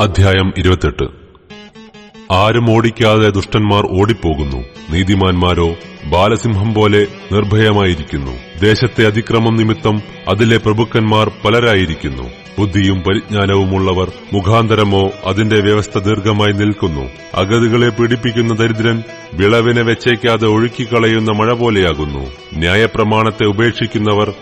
അധ്യായം ഇരുപത്തെട്ട്. ആരും ഓടിക്കാതെ ദുഷ്ടന്മാർ ഓടിപ്പോകുന്നു. നീതിമാന്മാരോ ബാലസിംഹം പോലെ നിർഭയമായിരിക്കുന്നു. ദേശത്തെ അതിക്രമം നിമിത്തം അതിലെ പ്രഭുക്കന്മാർ പലരായിരിക്കുന്നു. ബുദ്ധിയും പരിജ്ഞാനവുമുള്ളവർ മുഖാന്തരമോ അതിന്റെ വ്യവസ്ഥ ദീർഘമായി നിൽക്കുന്നു. അഗതികളെ പീഡിപ്പിക്കുന്ന ദരിദ്രൻ വിളവിനെ വെച്ചേക്കാതെ ഒഴുക്കിക്കളയുന്ന മഴ പോലെയാകുന്നു. ന്യായപ്രമാണത്തെ ഉപേക്ഷിക്കുന്നവർ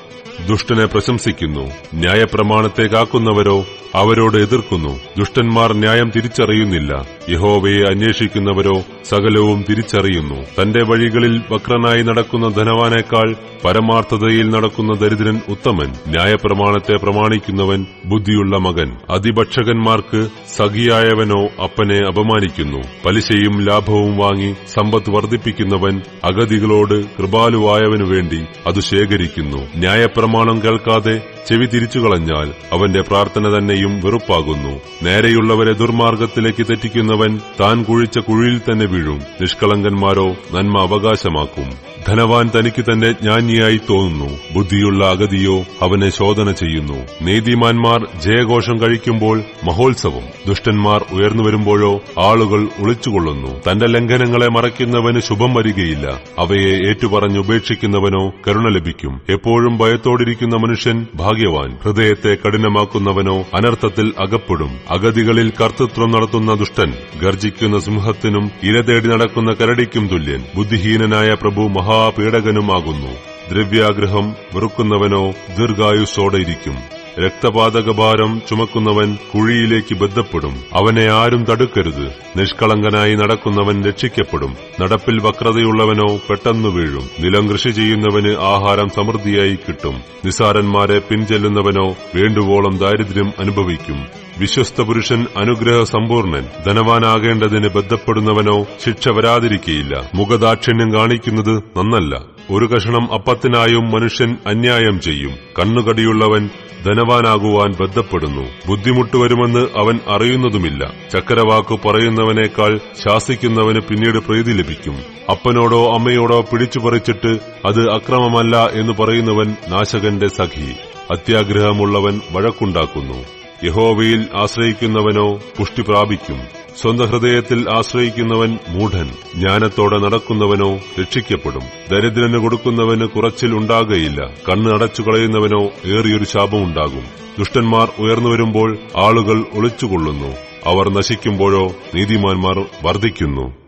ദുഷ്ടനെ പ്രശംസിക്കുന്നു. ന്യായപ്രമാണത്തെ കാക്കുന്നവരോ അവരോട് എതിർക്കുന്നു. ദുഷ്ടന്മാർ ന്യായം തിരിച്ചറിയുന്നില്ല. യഹോവയെ അന്വേഷിക്കുന്നവരോ സകലവും തിരിച്ചറിയുന്നു. തന്റെ വഴികളിൽ വക്രനായി നടക്കുന്ന ധനവാനേക്കാൾ പരമാർത്ഥതയിൽ നടക്കുന്ന ദരിദ്രൻ ഉത്തമൻ. ന്യായപ്രമാണത്തെ പ്രമാണിക്കുന്നവൻ ബുദ്ധിയുള്ള മകൻ. അതിഭക്ഷകന്മാർക്ക് സഖിയായവനോ അപ്പനെ അപമാനിക്കുന്നു. പലിശയും ലാഭവും വാങ്ങി സമ്പത്ത് വർദ്ധിപ്പിക്കുന്നവൻ അഗതികളോട് കൃപാലുവായവനു വേണ്ടി അത് ശേഖരിക്കുന്നു. ന്യായപ്രമാണം കേൾക്കാതെ ചെവി തിരിച്ചു കളഞ്ഞാൽ അവന്റെ പ്രാർത്ഥന തന്നെയും വെറുപ്പാകുന്നു. നേരെയുള്ളവരെ ദുർമാർഗത്തിലേക്ക് തെറ്റിക്കുന്നവൻ താൻ കുഴിച്ച കുഴിയിൽ തന്നെ വീഴും. നിഷ്കളങ്കന്മാരോ നന്മ അവകാശമാക്കും. ധനവാൻ തനിക്ക് തന്നെ ജ്ഞാനിയായി തോന്നുന്നു. ബുദ്ധിയുള്ള അഗതിയോ അവനെ ശോധന ചെയ്യുന്നു. നീതിമാന്മാർ ജയഘോഷം കഴിക്കുമ്പോൾ മഹോത്സവം. ദുഷ്ടന്മാർ ഉയർന്നു വരുമ്പോഴോ ആളുകൾ ഒളിച്ചുകൊള്ളുന്നു. തന്റെ ലംഘനങ്ങളെ മറയ്ക്കുന്നവന് ശുഭം വരികയില്ല. അവയെ ഏറ്റുപറഞ്ഞുപേക്ഷിക്കുന്നവനോ കരുണ ലഭിക്കും. എപ്പോഴും ഭയത്തോടിരിക്കുന്ന മനുഷ്യൻ ഭാഗ്യവാൻ. ഹൃദയത്തെ കഠിനമാക്കുന്നവനോ അനർത്ഥത്തിൽ അകപ്പെടും. അഗതികളിൽ കർത്തൃത്വം നടത്തുന്ന ദുഷ്ടൻ ഗർജിക്കുന്ന സിംഹത്തിനും ഇര തേടി നടക്കുന്ന കരടിക്കും തുല്യൻ. ബുദ്ധിഹീനനായ പ്രഭു മഹാപീഡകനുമാകുന്നു. ദ്രവ്യാഗ്രഹം വെറുക്കുന്നവനോ ദീർഘായുസ്സോടെ ഇരിക്കും. രക്തപാതകഭാരം ചുമക്കുന്നവൻ കുഴിയിലേക്ക് ബന്ധപ്പെടും. അവനെ ആരും തടുക്കരുത്. നിഷ്കളങ്കനായി നടക്കുന്നവൻ രക്ഷിക്കപ്പെടും. നടപ്പിൽ വക്രതയുള്ളവനോ പെട്ടെന്ന് വീഴും. നിലം കൃഷി ചെയ്യുന്നവന് ആഹാരം സമൃദ്ധിയായി കിട്ടും. നിസാരന്മാരെ പിൻചെല്ലുന്നവനോ വേണ്ടുവോളം ദാരിദ്ര്യം അനുഭവിക്കും. വിശ്വസ്ത പുരുഷൻ അനുഗ്രഹ സമ്പൂർണൻ ധനവാനാകേണ്ടതിന് ബന്ധപ്പെടുന്നവനോ ശിക്ഷ വരാതിരിക്കയില്ല. മുഖദാക്ഷിണ്യം കാണിക്കുന്നത് നന്നല്ല. ഒരു കഷണം അപ്പത്തിനായും മനുഷ്യൻ അന്യായം ചെയ്യും. കണ്ണുകടിയുള്ളവൻ ധനവാനാകുവാൻ ബന്ധപ്പെടുന്നു ബുദ്ധിമുട്ട് വരുമെന്ന് അവൻ അറിയുന്നതുമില്ല. ചക്കരവാക്കു പറയുന്നവനേക്കാൾ ശാസിക്കുന്നവന് പിന്നീട് പ്രീതി ലഭിക്കും. അപ്പനോടോ അമ്മയോടോ പിടിച്ചുപറിച്ചിട്ട് അത് അക്രമമല്ല എന്ന് പറയുന്നവൻ നാശകന്റെ സഖി. അത്യാഗ്രഹമുള്ളവൻ വഴക്കുണ്ടാക്കുന്നു. യഹോവയിൽ ആശ്രയിക്കുന്നവനോ പുഷ്ടി പ്രാപിക്കും. സ്വന്തം ഹൃദയത്തിൽ ആശ്രയിക്കുന്നവൻ മൂഢൻ. ജ്ഞാനത്തോടെ നടക്കുന്നവനോ രക്ഷിക്കപ്പെടും. ദരിദ്രന് കൊടുക്കുന്നവന് കുറച്ചിൽ ഉണ്ടാകുകയില്ല കണ്ണ് അടച്ചു കളയുന്നവനോ ഏറിയൊരു ശാപമുണ്ടാകും ദുഷ്ടന്മാർ ഉയർന്നു വരുമ്പോൾ ആളുകൾ ഒളിച്ചുകൊള്ളുന്നു. അവർ നശിക്കുമ്പോഴോ നീതിമാന്മാർ വർദ്ധിക്കുന്നു.